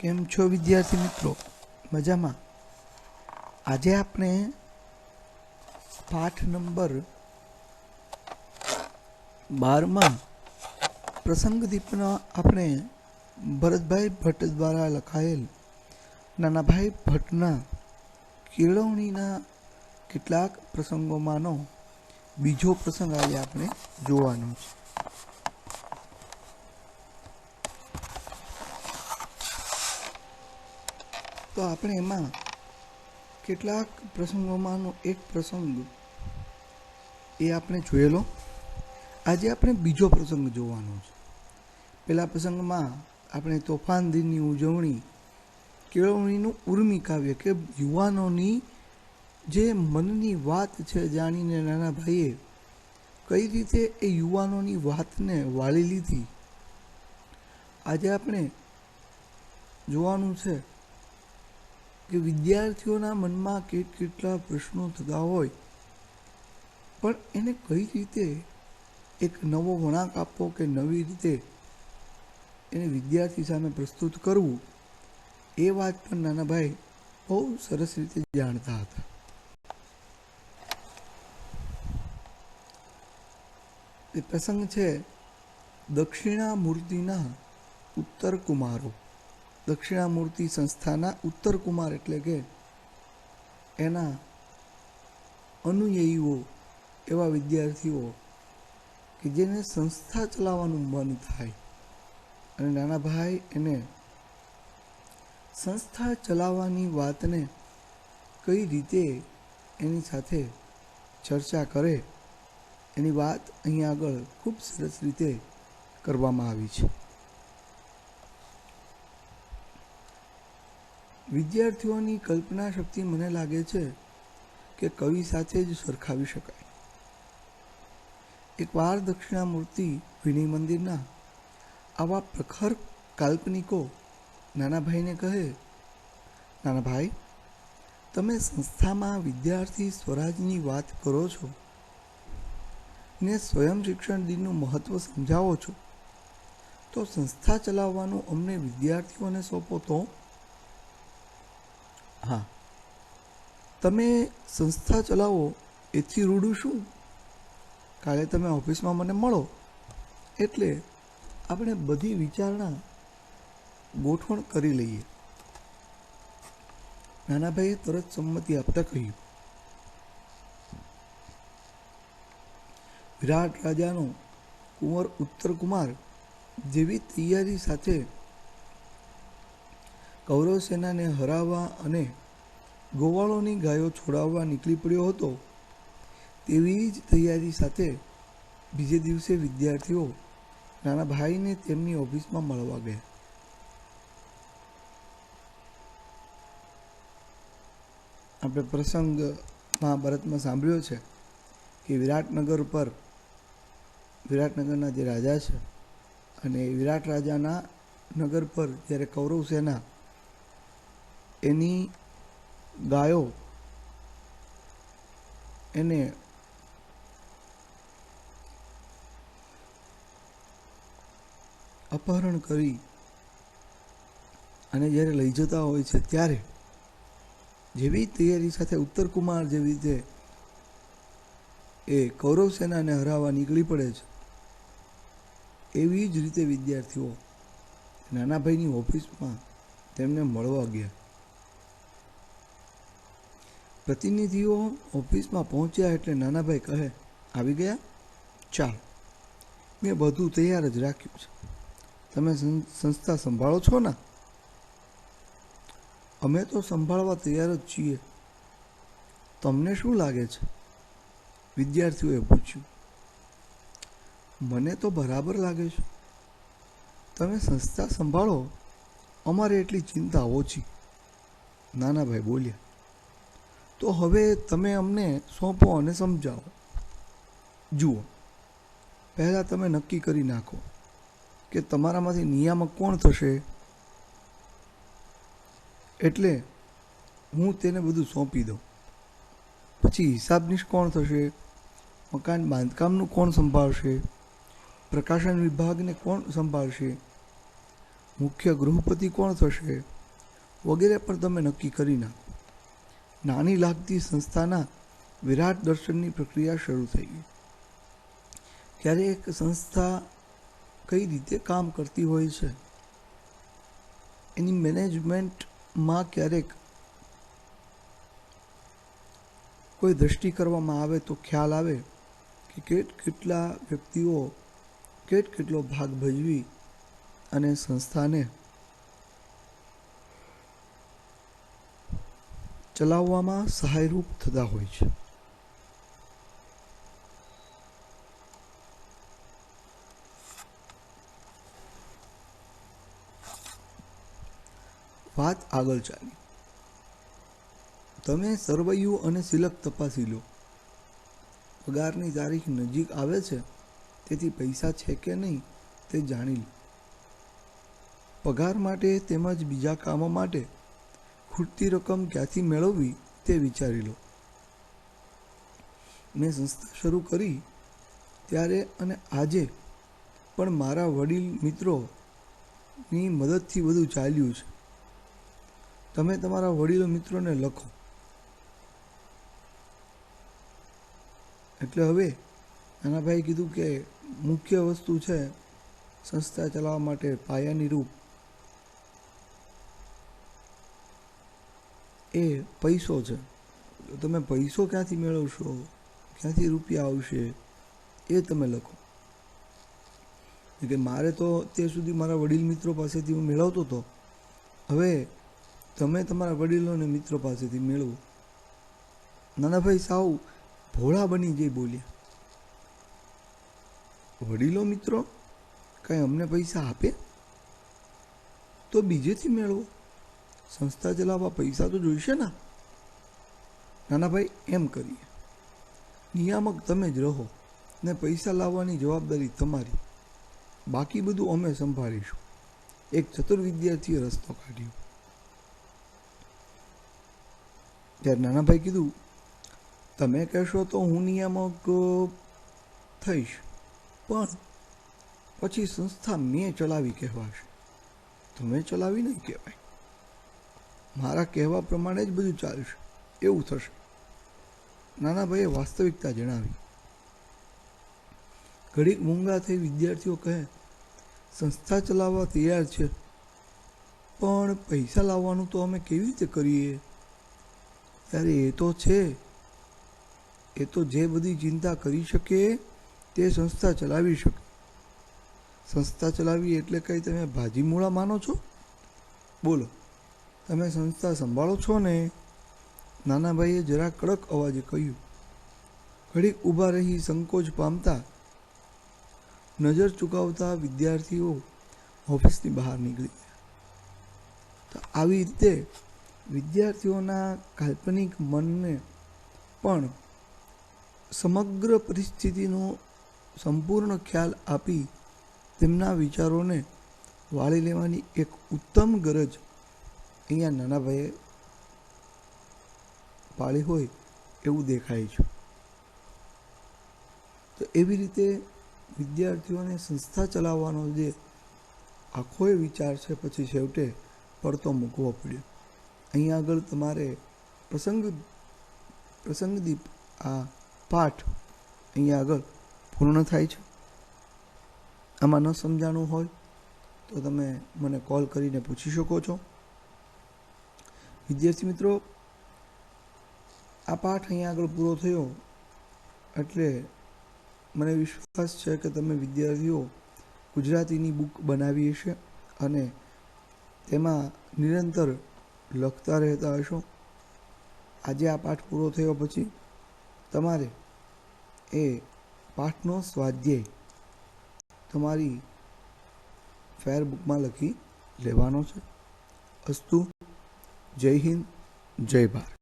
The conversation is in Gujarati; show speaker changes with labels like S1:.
S1: કેમ છો વિદ્યાર્થી મિત્રો? મજામાં? આજે આપણે પાઠ નંબર બારમાં પ્રસંગ દીપના આપણે ભરતભાઈ ભટ્ટ દ્વારા લખાયેલ નાનાભાઈ ભટ્ટના કેળવણીના કેટલાક પ્રસંગોમાંનો બીજો પ્રસંગ આજે આપણે જોવાનો છે. તો આપણે એમાં કેટલાક પ્રસંગોમાંનો એક પ્રસંગ એ આપણે જોયેલો. આજે આપણે બીજો પ્રસંગ જોવાનો છે. પહેલા પ્રસંગમાં આપણે તોફાન દિનની ઉજવણી, કેળવણીનું ઉર્મી કાવ્ય કે યુવાનોની જે મનની વાત છે જાણીને નાના ભાઈએ કઈ રીતે એ યુવાનોની વાતને વાળી લીધી. આજે આપણે જોવાનું છે કે વિદ્યાર્થીઓના મનમાં કેટ કેટલા પ્રશ્નો થતા હોય. પણ એને કઈ રીતે એક નવો વળાંક આપવો કે નવી રીતે એને વિદ્યાર્થી સામે પ્રસ્તુત કરવું, એ વાત પણ નાના ભાઈ બહુ સરસ રીતે જાણતા હતા. એ પ્રસંગ છે, દક્ષિણામૂર્તિના ઉત્તર કુમારો દક્ષિણામૂર્તિ સંસ્થાના ઉત્તર કુમાર એટલે કે એના અનુયાયીઓ એવા વિદ્યાર્થીઓ કે જેને સંસ્થા ચલાવવાનું મન થાય. અને નાના ભાઈ એને સંસ્થા ચલાવવાની વાતને કઈ રીતે એની સાથે ચર્ચા કરે, એની વાત અહીંયા આગળ ખૂબ સરસ રીતે કરવામાં આવી છે. વિદ્યાર્થીઓની કલ્પના શક્તિ મને લાગે છે કે કવિ સાથે જ સરખાવી શકાય. એકવાર દક્ષિણામૂર્તિ વિનય મંદિરના આવા પ્રખર કાલ્પનિકો નાનાભાઈને કહે નાનાભાઈ તમે સંસ્થામાં વિદ્યાર્થી સ્વરાજની વાત કરો છો ને સ્વયં શિક્ષણ દિનનું મહત્ત્વ સમજાવો છો, તો સંસ્થા ચલાવવાનું અમને વિદ્યાર્થીઓને સોંપો તો? હા. તમે સંસ્થા ચલાવો, એથી રૂડું શું? કાલે તમે ઓફિસમાં મને મળો. એટલે આપણે બધી વિચારણા ગોઠવણ કરી લઈએ. નાનાભાઈએ તરત સંમતિ આપતા કહ્યું. વિરાટ રાજાનો કુંવર ઉત્તર કુમાર જેવી તૈયારી સાથે કૌરવ સેનાને હરાવવા અને ગોવાળોની ગાયો છોડાવવા નીકળી પડ્યો હતો, તેવી જ તૈયારી સાથે બીજે દિવસે વિદ્યાર્થીઓ નાના ભાઈને તેમની ઓફિસમાં મળવા ગયા. આપણે પ્રસંગ મહાભારતમાં સાંભળ્યો છે કે વિરાટનગર પર વિરાટનગરના જે રાજા છે અને વિરાટ રાજાના નગર પર જ્યારે કૌરવ સેના એની ગાયો એને અપહરણ કરી અને જ્યારે લઈ જતા હોય છે ત્યારે જેવી તૈયારી સાથે ઉત્તર કુમાર જેવી રીતે એ કૌરવ સેનાને હરાવવા નીકળી પડે છે, એવી જ રીતે વિદ્યાર્થીઓ નાનાભાઈની ઓફિસમાં તેમને મળવા ગયા. પ્રતિનિધિઓ ઓફિસમાં પહોંચ્યા એટલે નાનાભાઈ કહે, આવી ગયા? ચાલ, મેં બધું તૈયાર જ રાખ્યું છે. તમે સંસ્થા સંભાળો છો ને? અમે તો સંભાળવા તૈયાર જ છીએ. તમને શું લાગે છે? વિદ્યાર્થીઓએ પૂછ્યું. મને તો બરાબર લાગે છે. તમે સંસ્થા સંભાળો, અમારે એટલી ચિંતા ઓછી. નાનાભાઈ બોલ્યા. તો હવે તમે અમને સોંપો અને સમજાવો. જુઓ, પહેલાં તમે નક્કી કરી નાખો કે તમારામાંથી નિયામક કોણ થશે. એટલે હું તેને બધું સોંપી દઉં. પછી હિસાબનીશ કોણ થશે, મકાન બાંધકામનું કોણ સંભાળશે, પ્રકાશન વિભાગને કોણ સંભાળશે, મુખ્ય ગૃહપતિ કોણ થશે વગેરે પણ તમે નક્કી કરી નાખો. નાની લાગતી સંસ્થાના વિરાટ દર્શનની પ્રક્રિયા શરૂ થઈ ગઈ. ત્યારે એક સંસ્થા કઈ રીતે કામ કરતી હોય છે? એની મેનેજમેન્ટમાં ક્યારેક કોઈ દ્રષ્ટિ કરવામાં આવે તો ખ્યાલ આવે કે કેટ કેટલા વ્યક્તિઓ, કેટ કેટલો ભાગ ભજવી અને સંસ્થાને ચલાવવામાં સહાયરૂપ થતા હોય છે. વાત આગળ ચાલી. તમે સરવૈયું અને સિલક તપાસી લો. પગારની તારીખ નજીક આવે છે, તેથી પૈસા છે કે નહીં તે જાણી લો. પગાર માટે તેમજ બીજા કામો માટે ખૂટતી રકમ ક્યાંથી મેળવવી તે વિચારી લો. મેં સંસ્થા શરૂ કરી ત્યારે અને આજે પણ મારા વડીલ મિત્રોની મદદથી બધું ચાલ્યું છે. તમે તમારા વડીલો મિત્રોને લખો. એટલે હવે નાનાભાઈ કીધું કે મુખ્ય વસ્તુ છે સંસ્થા ચલાવવા માટે પાયાની રૂપ. એ પૈસો છે. તમે પૈસો ક્યાંથી મેળવશો? ક્યાંથી રૂપિયા આવશે? એ તમે લખો. કે મારે તો અત્યાર સુધી મારા વડીલ મિત્રો પાસેથી હું મેળવતો હતો. હવે તમે તમારા વડીલો અને મિત્રો પાસેથી મેળવો. નાનાભાઈ સાવ ભોળા બની જઈ બોલ્યા. વડીલો મિત્રો, કાંઈ અમને પૈસા આપે? તો બીજેથી મેળવો. સંસ્થા ચલાવવા પૈસા તો જોઈશે ને? નાનાભાઈ એમ કરીએ. નિયામક તમે જ રહો ને પૈસા લાવવાની જવાબદારી તમારી. બાકી બધું અમે સંભાળીશું. એક ચતુર વિદ્યાર્થીએ રસ્તો કાઢ્યો. ત્યારે નાનાભાઈ કીધું, તમે કહેશો તો હું નિયામક થઈશ. પણ પછી સંસ્થા મેં ચલાવી કહેવાશે. તમે ચલાવી નહીં કહેવાય. મારા કહેવા પ્રમાણે જ બધું ચાલશે. એવું થશે. નાનાભાઈએ વાસ્તવિકતા જણાવી. ઘડીક મૂંગા થઈ વિદ્યાર્થીઓ કહે, સંસ્થા ચલાવવા તૈયાર છે, પણ પૈસા લાવવાનું તો અમે કેવી રીતે કરીએ? ત્યારે એ તો છે. એ તો જે બધી ચિંતા કરી શકે તે સંસ્થા ચલાવી શકે. સંસ્થા ચલાવી એટલે કંઈ તમે ભાજી મૂળા માનો છો? બોલો. તમે સંસ્થા સંભાળો છો ને? નાનાભાઈએ જરા કડક અવાજે કહ્યું, ઘડીક ઊભા રહી સંકોચ પામતા નજર ચૂકવતા વિદ્યાર્થીઓ ઓફિસની બહાર નીકળી ગયા. તો આવી રીતે વિદ્યાર્થીઓના કાલ્પનિક મનને પણ સમગ્ર પરિસ્થિતિનો સંપૂર્ણ ખ્યાલ આપી તેમના વિચારોને વાળી લેવાની એક ઉત્તમ ગરજ અહીંયા નાનાભાઈએ પાળી હોય એવું દેખાય છે. તો એવી રીતે વિદ્યાર્થીઓને સંસ્થા ચલાવવાનો જે આખો વિચાર છે પછી છેવટે પડતો મૂકવો પડ્યો. અહીંયા આગળ તમારે પ્રસંગ, પ્રસંગદીપ આ પાઠ અહીંયા આગળ પૂર્ણ થાય છે. આમાં ન સમજાણું હોય તો તમે મને કોલ કરીને પૂછી શકો છો. વિદ્યાર્થી મિત્રો, આ પાઠ અહીંયા આગળ પૂરો થયો એટલે મને વિશ્વાસ છે કે તમે વિદ્યાર્થીઓ ગુજરાતીની બુક બનાવી હશે અને તેમાં નિરંતર લખતા રહેતા હશો. આજે આ પાઠ પૂરો થયો પછી તમારે એ પાઠનો સ્વાધ્યાય તમારી ફેર બુકમાં લખી લેવાનો છે. અસ્તુ જય હિન્દ જય ભારત.